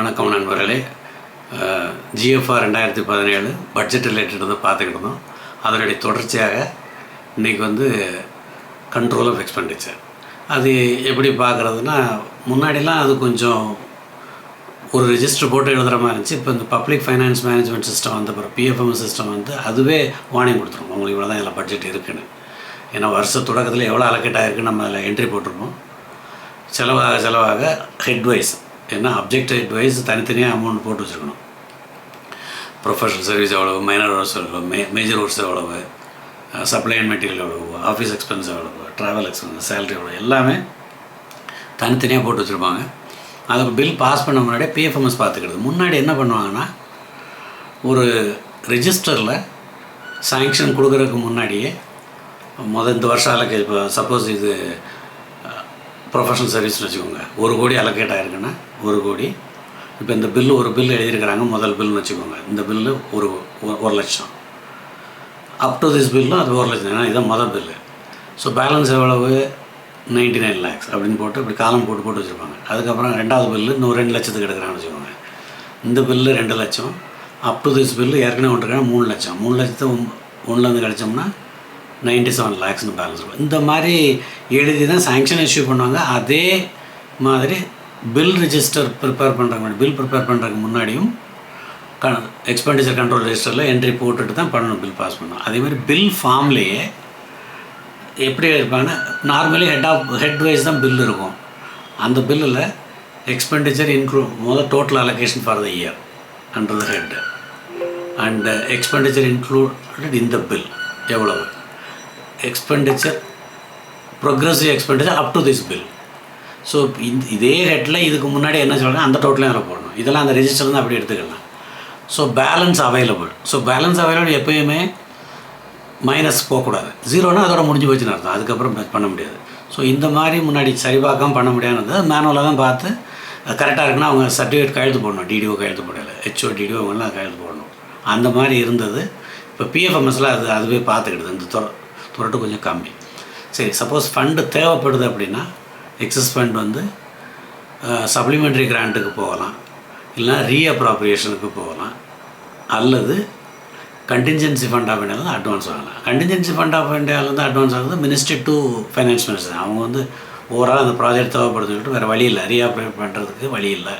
வணக்கம் நண்பர்களே. ஜிஎஃப்ஆர் ரெண்டாயிரத்தி பதினேழு பட்ஜெட் ரிலேட்டட் வந்து பார்த்துக்கிட்டு இருந்தோம். அதனுடைய தொடர்ச்சியாக இன்றைக்கி வந்து கண்ட்ரோல் ஆஃப் எக்ஸ்பெண்டிச்சர் அது எப்படி பார்க்குறதுனா முன்னாடிலாம் அது கொஞ்சம் ஒரு ரிஜிஸ்டர் போட்டு எழுதுகிற மாதிரி இருந்துச்சு. இப்போ இந்த பப்ளிக் ஃபைனான்ஸ் மேனேஜ்மெண்ட் சிஸ்டம் வந்து அப்புறம் பிஎஃப்எம் சிஸ்டம் வந்து அதுவே வார்னிங் கொடுத்துரும். உங்களுக்கு இவ்வளோ தான் எல்லாம் பட்ஜெட் இருக்குன்னு. ஏன்னா வருஷ தொடக்கத்தில் எவ்வளோ அலக்கெட்டாக இருக்குன்னு நம்ம அதில் என்ட்ரி போட்டிருப்போம். செலவாக செலவாக ஹெட்வைஸ் ஏன்னா அப்ஜெக்ட் வைஸ் தனித்தனியாக அமௌண்ட் போட்டு வச்சுருக்கணும். ப்ரொஃபஷனல் சர்வீஸ் எவ்வளவு மைனர் ஒர்க்ஸ் எவ்வளவு மே மேஜர் ஒர்க்ஸ் எவ்வளவு சப்ளை அண்ட் மெட்டீரியல் எவ்வளவு ஆஃபீஸ் எக்ஸ்பென்ஸ் எவ்வளவு ட்ராவல் எக்ஸ்பென்ஸ் சேலரி எவ்வளோ எல்லாமே தனித்தனியாக போட்டு வச்சுருப்பாங்க. அதுக்கு பில் பாஸ் பண்ண முன்னாடியே பிஎஃப்எம்எஸ் பார்த்துக்கிறது முன்னாடி என்ன பண்ணுவாங்கன்னா ஒரு ரிஜிஸ்டரில் சாங்ஷன் கொடுக்குறதுக்கு முன்னாடியே முதல் இந்த வருஷம் இப்போ சப்போஸ் இது ப்ரொஃபஷனல் சர்வீஸ்னு வச்சுக்கோங்க. ஒரு கோடி அலோகேட் ஆகிருக்குன்னா ஒரு கோடி. இப்போ இந்த பில்லு ஒரு பில் எழுதியிருக்கிறாங்க முதல் பில்னு வச்சுக்கோங்க. இந்த பில்லு ஒரு ஒரு- லட்சம். அப் டு திஸ் பில்லும் அது ஒரு லட்சம். ஏன்னா இதுதான் முதல் பில்லு ஸோ பேலன்ஸ் எவ்வளவு? நைன்டி நைன் லேக்ஸ் அப்படின்னு போட்டு இப்படி காலம் போட்டு போட்டு வச்சுருப்பாங்க. அதுக்கப்புறம் ரெண்டாவது பில்லு இன்னும் ரெண்டு லட்சத்துக்கு எடுக்கிறாங்கன்னு வச்சுக்கோங்க. இந்த பில்லு ரெண்டு லட்சம். அப் டு திஸ் பில்லு ஏற்கனவே ஒன்று மூணு லட்சம். மூணு லட்சத்தை ஒன்றுலேருந்து கிடச்சோம்னா நைன்டி செவன் லேக்ஸ்னு பேலன்ஸ் இருக்கும் இந்த மாதிரி எழுதி தான் சேங்ஷன் இஷ்யூ பண்ணுவாங்க. அதே மாதிரி பில் ரிஜிஸ்டர் ப்ரிப்பேர் பண்ணுறாங்க பில் ப்ரிப்பேர் பண்ணுறதுக்கு முன்னாடியும் க எக்ஸ்பெண்டிச்சர் கண்ட்ரோல் ரிஜிஸ்டரில் என்ட்ரி போட்டுட்டு தான் பண்ணணும் பில் பாஸ் பண்ணணும். அதே மாதிரி பில் ஃபார்ம்லேயே எப்படி இருப்பாங்கன்னா normally head of head wise தான் பில் இருக்கும். அந்த பில்லில் எக்ஸ்பெண்டிச்சர் இன்க்ளூட் முதல் total allocation for the year under the head and expenditure included in the bill எவ்வளவு? Expenditure progressive expenditure up to this bill so இந்த இதே ஹெட்டில் இதுக்கு முன்னாடி என்ன சொல்கிறாங்க அந்த டோட்டலையும் அதில் போடணும். இதெல்லாம் அந்த ரெஜிஸ்டர் தான் அப்படி எடுத்துக்கலாம். So balance available so balance available எப்போயுமே மைனஸ் போகக்கூடாது. ஜீரோனா அதோட முடிஞ்சு போச்சுன்னு அர்த்தம். அதுக்கப்புறம் பண்ண முடியாது. ஸோ இந்த மாதிரி முன்னாடி சரிபார்க்காம பண்ண முடியாதுன்றது மேனுவலாக தான் பார்த்து கரெக்டாக இருக்குன்னா அவங்க சர்டிஃபிகேட் கையெழுத்து போடணும். டிடிஓ கையெழுத்து போடலை. ஹெச்ஓ டிடிஓ அவங்களாம் கையெழுத்து போடணும். அந்த மாதிரி இருந்தது. இப்போ பிஎஃப்எம்எஸில் அது அதுவே பார்த்துக்கிடுது. இந்த துர துரட்டு கொஞ்சம் கம்மி. சரி சப்போஸ் ஃபண்டு தேவைப்படுது அப்படின்னா எக்ஸஸ் ஃபண்ட் வந்து சப்ளிமெண்ட்ரி கிராண்ட்டுக்கு போகலாம். இல்லைனா ரீஅப்ராப்ரியேஷனுக்கு போகலாம். அல்லது கண்டின்ஜென்சி ஃபண்ட் ஆஃப் இந்தியாவில் அட்வான்ஸ் வாங்கலாம். கண்டின்ஜென்சி ஃபண்ட் ஆஃப் இந்தியாவிலேருந்து அட்வான்ஸ் ஆகுது மினிஸ்ட்ரி டு ஃபைனான்ஸ் மினிஸ்டர் அவங்க வந்து ஓவரால் அந்த ப்ராஜெக்ட் தேவைப்படுதுன்னு சொல்லிட்டு வேறு வழி இல்லை. ரீஆப்ரேட் பண்ணுறதுக்கு வழி இல்லை.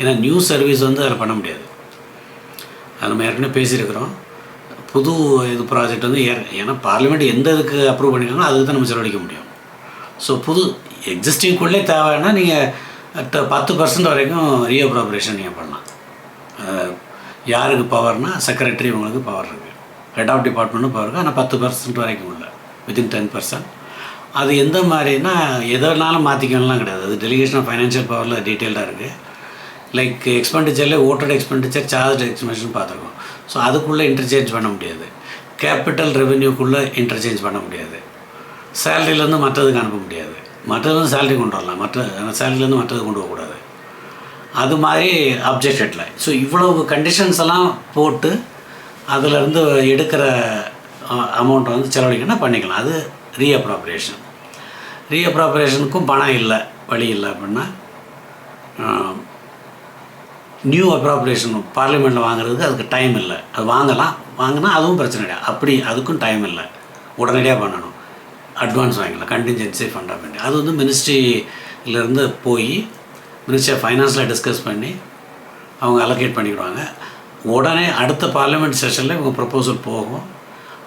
ஏன்னா நியூ சர்வீஸ் வந்து அதில் பண்ண முடியாது. அது நம்ம ஏற்கனவே பேசியிருக்கிறோம். புது இது ப்ராஜெக்ட் வந்து ஏற ஏன்னா பார்லிமெண்ட் எந்த இதுக்கு அப்ரூவ் பண்ணிருக்காங்களோ அதுக்கு தான் நம்ம செலவழிக்க முடியும். ஸோ புது எக்ஸிஸ்டிங்குள்ளே தேவைன்னா நீங்கள் பத்து பர்சன்ட் வரைக்கும் ரீஅப்ராப்ரேஷன் நீங்கள் பண்ணலாம். யாருக்கு பவர்னால் செக்ரட்டரி உங்களுக்கு பவர் இருக்குது ஹெட் ஆஃப் டிபார்ட்மெண்ட்டும் பவர் இருக்குது ஆனால் பத்து பர்சன்ட் வரைக்கும் இல்லை வித்தின் டென் பர்சன்ட் அது எந்த மாதிரினா எதனாலும் மாற்றிக்கணும்லாம் கிடையாது. அது டெலிகேஷன் ஆஃப் ஃபைனான்ஷியல் பவரில் டீட்டெயில்டாக இருக்குது லைக் எக்ஸ்பெண்டிச்சரில் ஓட்டட் எக்ஸ்பெண்டிச்சர் சார்ஜ் எக்ஸ்பென்ஷன் பார்த்துருக்கோம். ஸோ அதுக்குள்ளே இன்டர்சேஞ்ச் பண்ண முடியாது. கேபிட்டல் ரெவென்யூக்குள்ளே இன்டர்சேஞ்ச் பண்ண முடியாது. சேலரியிலேருந்து மற்றதுக்கு அனுப்ப முடியாது. மற்றதுலேருந்து சேலரி கொண்டு வரலாம். மற்ற சேலரியிலேருந்து மற்றது கொண்டு போகக்கூடாது. அது மாதிரி அப்ஜெக்ட் ஸோ இவ்வளவு கண்டிஷன்ஸ் எல்லாம் போட்டு அதிலேருந்து எடுக்கிற அமௌண்ட்டை வந்து செலவழிக்கணும்னா பண்ணிக்கலாம். அது ரீஅப்ராப்ரேஷன் ரீஅப்ராப்ரேஷனுக்கும் பணம் இல்லை வழி இல்லை அப்படின்னா நியூ அப்ராப்ரேஷன் பார்லிமெண்ட்டில் வாங்குறதுக்கு அதுக்கு டைம் இல்லை. அது வாங்கலாம் வாங்கினா அதுவும் பிரச்சனை இல்லை அப்படி அதுக்கும் டைம் இல்லை. உடனடியாக பண்ணணும். அட்வான்ஸ் வாங்கிக்கலாம். கண்டிஞ்சன்சி ஃபண்ட் ஆஃப் அது வந்து மினிஸ்ட்ரியிலேருந்து போய் மினிஸ்ட்ரி ஆஃப் ஃபைனான்ஸில் டிஸ்கஸ் பண்ணி அவங்க அலோகேட் பண்ணிக்கிடுவாங்க. உடனே அடுத்த பார்லிமெண்ட் செஷனில் இவங்க ப்ரப்போசல் போகும்.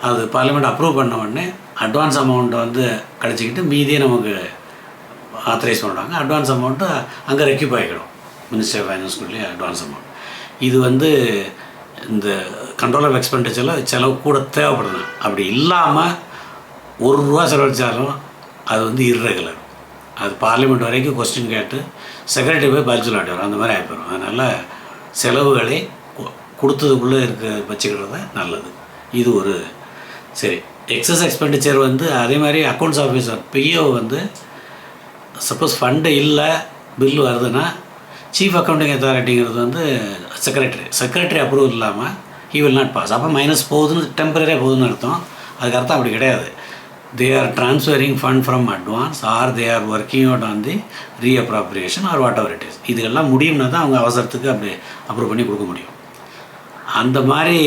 அது பார்லிமெண்ட் அப்ரூவ் பண்ண உடனே அட்வான்ஸ் அமௌண்ட்டை வந்து கிடச்சிக்கிட்டு மீதியே நமக்கு ஆத்தரைஸ் பண்ணுவாங்க. அட்வான்ஸ் அமௌண்ட்டு அங்கே ரெக்யூப் ஆகிடும். மினிஸ்ட்ரி ஆஃப் ஃபைனான்ஸ்குள்ளேயே அட்வான்ஸ் அமௌண்ட் இது வந்து இந்த கண்ட்ரோல் ஆஃப் எக்ஸ்பெண்டிச்சரில் செலவு கூட தேவைப்படுது. அப்படி இல்லாமல் ஒரு ரூபா செலவழித்தாலும் அது வந்து இர்ரெகுலர் அது பார்லிமெண்ட் வரைக்கும் கொஸ்டின் கேட்டு செக்ரட்டரி போய் பதில் சொல்லாட்டி வரும் அந்த மாதிரி ஆகிப்போம் அதனால் செலவுகளை கொடுத்ததுக்குள்ளே இருக்க வச்சுக்கிறது நல்லது. இது ஒரு சரி. எக்ஸஸ் எக்ஸ்பெண்டிச்சர் வந்து அதே மாதிரி அக்கௌண்ட்ஸ் ஆஃபீஸர் பிஓ வந்து சப்போஸ் ஃபண்டு இல்லை பில் வருதுன்னா சீஃப் அக்கௌண்டிங் அத்தாரிட்டிங்கிறது வந்து செக்ரட்டரி செக்ரட்டரி அப்ரூவல் இல்லாமல் ஹி வில் நாட் பாஸ் அப்போ மைனஸ் போகுதுன்னு டெம்பரரியாக போகுதுன்னு அர்த்தம். அதுக்கு அர்த்தம் அப்படி கிடையாது. They are transferring fund from advance or they are working on on the or whatever it is இதெல்லாம் முடியும்னா தான் அவங்க அவசரத்துக்கு அப்படி அப்ரூவ் பண்ணி கொடுக்க முடியும். அந்த மாதிரி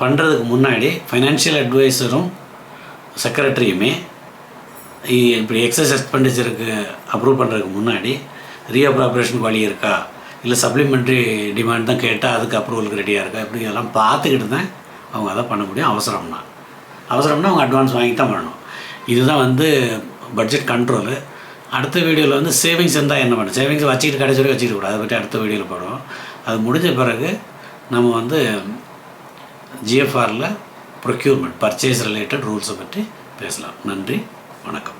பண்ணுறதுக்கு முன்னாடி ஃபைனான்ஷியல் அட்வைசரும் செக்ரட்டரியுமே இப்படி எக்ஸஸ் எக்ஸ்பெண்டிச்சருக்கு அப்ரூவ் பண்ணுறதுக்கு முன்னாடி ரீஅப்ராப்ரேஷனுக்கு வழி இருக்கா? இல்லை சப்ளிமெண்ட்ரி டிமாண்ட் தான் கேட்டால் அதுக்கு அப்ரூவலுக்கு ரெடியாக இருக்கா? இப்படி இதெல்லாம் பார்த்துக்கிட்டு தான் அவங்க அதை பண்ண முடியும். அவசரம்னா. அவசரம்னா அவங்க அட்வான்ஸ் வாங்கி தான் பண்ணணும். இதுதான் வந்து பட்ஜெட் கண்ட்ரோலு அடுத்த வீடியோவில் வந்து சேவிங்ஸ் இருந்தால் என்ன பண்ணும் சேவிங்ஸ் வச்சுக்கிட்டு கடைசி வரைக்கும் வச்சுக்கிட்டு கூடாது. அதை பற்றி அடுத்த வீடியோவில் போடுவோம். அது முடிஞ்ச பிறகு நம்ம வந்து ஜிஎஃப்ஆரில் ப்ரொக்யூர்மெண்ட் பர்ச்சேஸ் ரிலேட்டட் ரூல்ஸை பற்றி பேசலாம். நன்றி. வணக்கம்.